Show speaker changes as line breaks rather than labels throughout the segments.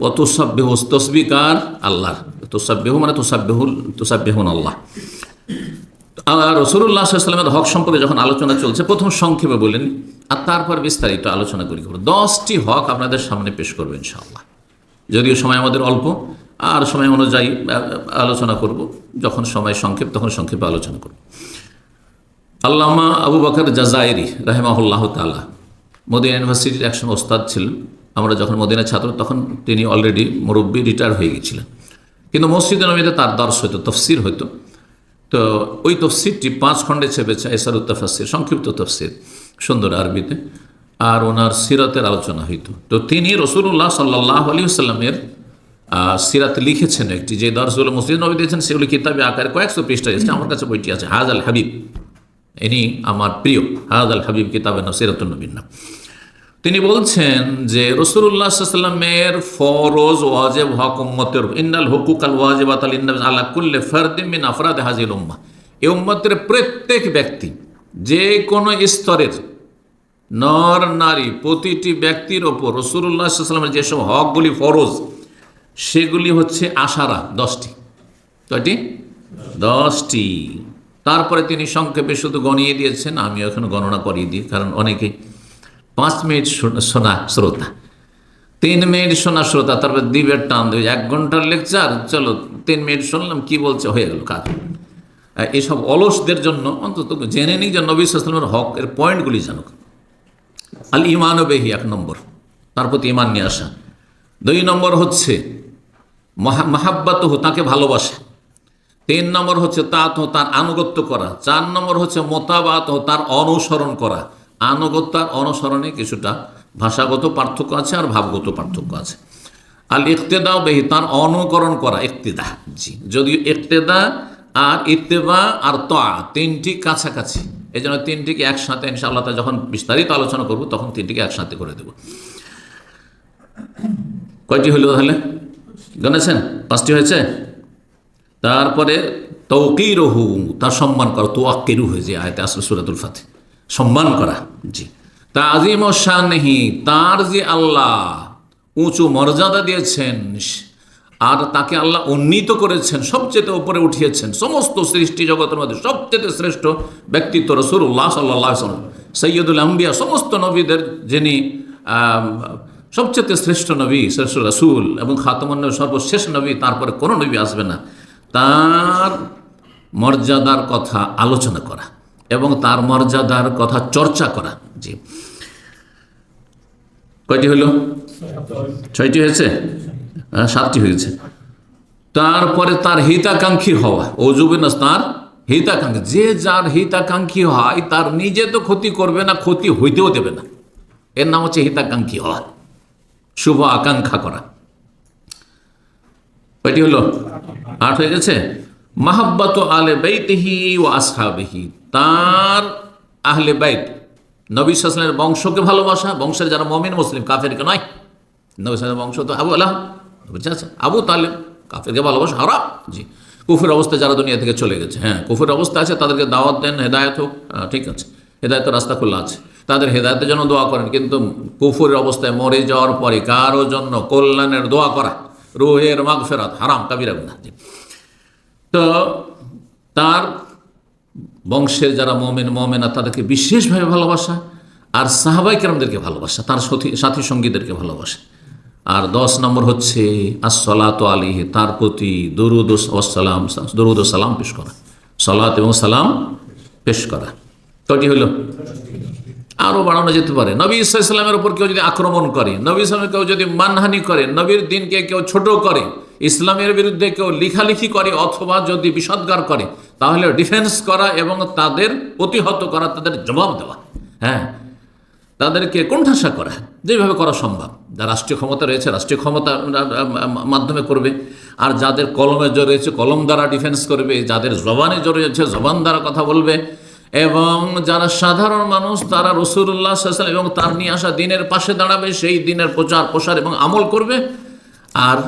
ও তোসাব্বেহ তসবিকার আল্লাহর তোসাব্বেহ মানে তোসাব্বেহুল, তোসাব্বেহুন আল্লাহ। আর রসুল্লাহ সাল্লামের হক সম্পর্কে যখন আলোচনা চলছে, প্রথম সংক্ষেপে বলেন আর তারপর বিস্তারিত আলোচনা করি করব। দশটি হক আপনাদের সামনে পেশ করব ইনশাআল্লাহ। যদিও সময় আমাদের অল্প, আর সময় অনুযায়ী আলোচনা করব। যখন সময় সংক্ষেপ, তখন সংক্ষেপে আলোচনা করব। আল্লামা আবু বকর জাজাইরি রাহেমাহুল্লাহ তালা মদিনা ইউনিভার্সিটির একজন ওস্তাদ ছিলেন। আমরা যখন মদিনা ছাত্র, তখন তিনি অলরেডি মুরব্বী রিটায়ার হয়ে গেছিলেন। কিন্তু মসজিদে নবীতে তার দর্শ হতো তফসির হতো তো ওই তফসিরটি পাঁচ খণ্ডে ছেপেছে এসারুত্তাফাসির সংক্ষিপ্ত তফসির, সুন্দর আরবিতে। আর ওনার সিরাতের আলোচনা হইতো। তো তিনি রসুল্লাহ সাল্লাহ আলী সাল্লামের সিরাত লিখেছেন একটি, যে দর্শগুলো মসজিদ নবী দিয়েছেন, সেগুলি কিতাবে আকারে কয়েকশো পৃষ্ঠা এসেছে আমার কাছে বইটি আছে হাজ আল হাবিব। ইনি আমার প্রিয় হাজ আল হাবিব কিতাবে নসিরাতুল নবীন নাম। তিনি বলছেন যে রসুল্লাহ সাল্লামের ফরজ, ওয়াজেব হক উম্মতের, ইন্নাল হুকুক আল ওয়াজেবাত আল ইন্নাল আলা কুল্লে ফারদিন মিন আফরাদ হাজিল উম্মা। এই উম্মতের প্রত্যেক ব্যক্তি, যে কোনো স্তরের নর, নারী, প্রতিটি ব্যক্তির ওপর রসুল্লাহ সাল্লামের যেসব হকগুলি ফরজ, সেগুলি হচ্ছে আশারা দশটি। কয়টি? দশটি। তারপরে তিনি সংক্ষেপে শুধু গণিয়ে দিয়েছেন আমি এখন গণনা করিয়ে দিই, কারণ অনেকে পাঁচ মিনিট শোনা- শ্রোতা। তিন মিনিট শোনা শ্রোতা, তারপর দিবের টান দেবে এক ঘণ্টার লেকচার, চলো তিন মিনিট শুনলাম, কি বলছে? হয়ে গেল কাজ। এসব অলসদের জন্য অন্তত জেনে নিই যে নবী সালামের হক এর পয়েন্টগুলি জানুক। আল ইমান বেহি, এক নম্বর। তার প্রতি ইমান নিয়ে আসা। দুই নম্বর হচ্ছে মহা মাহাব্বাত তাকে ভালোবাসা। তিন নম্বর হচ্ছে তাত তার আনুগত্য করা। চার নম্বর হচ্ছে মোতাবাত তার অনুসরণ করা। আনুগত্য আর অনুসরণে কিছুটা ভাষাগত পার্থক্য আছে আর ভাবগত পার্থক্য আছে। আল ইকতেদাও বেহি, তার অনুকরণ করা, ইকতেদা। জি, যদিও ইকতেদা আর ইত্তেবা আর তা, তিনটি কাছাকাছি। এই জন্য তিনটিকে একসাথে ইনশাআল্লাহ তা যখন বিস্তারিত আলোচনা করব, তখন তিনটিকে একসাথে করে দেব। কয়টি হইল তাহলে? জানেছেন? পাঁচটি হয়েছে? তারপরে তৌকিরহু, তার সম্মান করা তো আক্কিরু হয়ে যে আয়তে আসল সুরাতুল ফাতে সম্মান করা। জি। তা আজিম ও শানহি, তার যে আল্লাহ উঁচু মর্যাদা দিয়েছেন, আর তাকে আল্লাহ উন্নীত করেছেন, সবচেয়ে উপরে উঠিয়েছেন, সমস্ত সৃষ্টি জগতের মধ্যে সবচেয়ে শ্রেষ্ঠ ব্যক্তিত্ব রসুল্লাহ সাল্লাহ সৈয়দুল আম্বিয়া, সমস্ত নবীদের যিনি সবচেয়ে শ্রেষ্ঠ নবী, শ্রেষ্ঠ রসুল এবং খাতমন্য সর্বশেষ নবী, তারপরে কোনো নবী আসবে না। তার মর্যাদার কথা আলোচনা করা। এবং তার মর্যাদার কথা চর্চা করা। জি। কয়টি হলো ছয়টি হয়েছে? সাতটি হয়েছে। তারপরে তার হিতাকাঙ্ক্ষী হওয়া। অজুবিনাস তার হিতাকাঙ্ক্ষী। যে যার হিতাকাঙ্ক্ষী হয়, তার নিজে তো ক্ষতি করবে না, ক্ষতি হইতেও দেবে না। এর নাম হচ্ছে হিতাকাঙ্ক্ষী হওয়া। শুভ আকাঙ্ক্ষা করা। কয়টি হলো আট হয়ে গেছে? মাহাব্বাত আলে বেইতিহি ও আসহাবিহি। তার আহলে বাইত। নবী সাসলের বংশকে ভালোবাসা, বংশের যারা মমিন, মুসলিম, কাফেরকে নয়। নবী সাসলের বংশ তো আবু বুঝছে আছে আবু তালেব, কাফেরকে ভালোবাসা, হারাম। জি। কুফের অবস্থায় যারা দুনিয়া থেকে চলে গেছে হ্যাঁ কুফের অবস্থা আছে, তাদেরকে দাওয়াত দেন, হেদায়ত হোক ঠিক আছে। হেদায়তের রাস্তা খোলা আছে। তাদের হেদায়তের জন্য দোয়া করেন, কিন্তু কুফুরের অবস্থায় মরে যাওয়ার পরে কারও জন্য কল্যাণের দোয়া করা, রোহের মাগফেরাত, হারাম, কাবিরা তো তার বংশের যারা মমেন, মমেনা, তাদেরকে বিশেষভাবে ভালোবাসা। আর সাহাবাই কেরামদেরকে ভালোবাসা, তার সাথী সাথী সঙ্গীদেরকে ভালোবাসা। আর দশ নম্বর হচ্ছে আসলাত আলী তার প্রতি দরুদ সালাম দরুদ সালাম পেশ করা। সলাত এবং সালাম পেশ করা। কটি হইল আরও বাড়ানো যেতে পারে। নবী ইসলামের উপর কেউ যদি আক্রমণ করে, নবী ইসলামের কেউ যদি মানহানি করে, নবীর দিনকে কেউ ছোট করে ইসলামের বিরুদ্ধে কেউ লিখালিখি করে অথবা যদি বিষদগার করে, তাহলে ডিফেন্স করা এবং তাদের প্রতিহত করা, তাদের জবাব দেওয়া। হ্যাঁ তাদেরকে কোণঠাসা করা, যেভাবে করা সম্ভব। যা রাষ্ট্রীয় ক্ষমতা রয়েছে, রাষ্ট্রীয় ক্ষমতা মাধ্যমে করবে। আর যাদের কলমে জোর রয়েছে, কলম দ্বারা ডিফেন্স করবে, যাদের জবানে জোর রয়েছে, জবান দ্বারা কথা বলবে। এবং যারা সাধারণ মানুষ, তারা রসুল্লাহ সাল্লাম এবং তার নিয়ে আসা দিনের পাশে দাঁড়াবে, সেই দিনের প্রচার প্রসার এবং আমল করবে। আর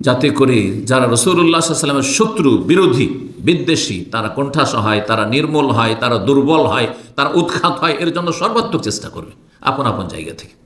যাতে করে যারা রসুল্লাহ সাল্লামের শত্রু, বিরোধী, বিদ্বেষী, তারা কণ্ঠাসা হয়, তারা নির্মূল হয়, তারা দুর্বল হয়, তারা উৎখাত হয়, এর জন্য সর্বাত্মক চেষ্টা করবে। আপন আপন জায়গা থেকে।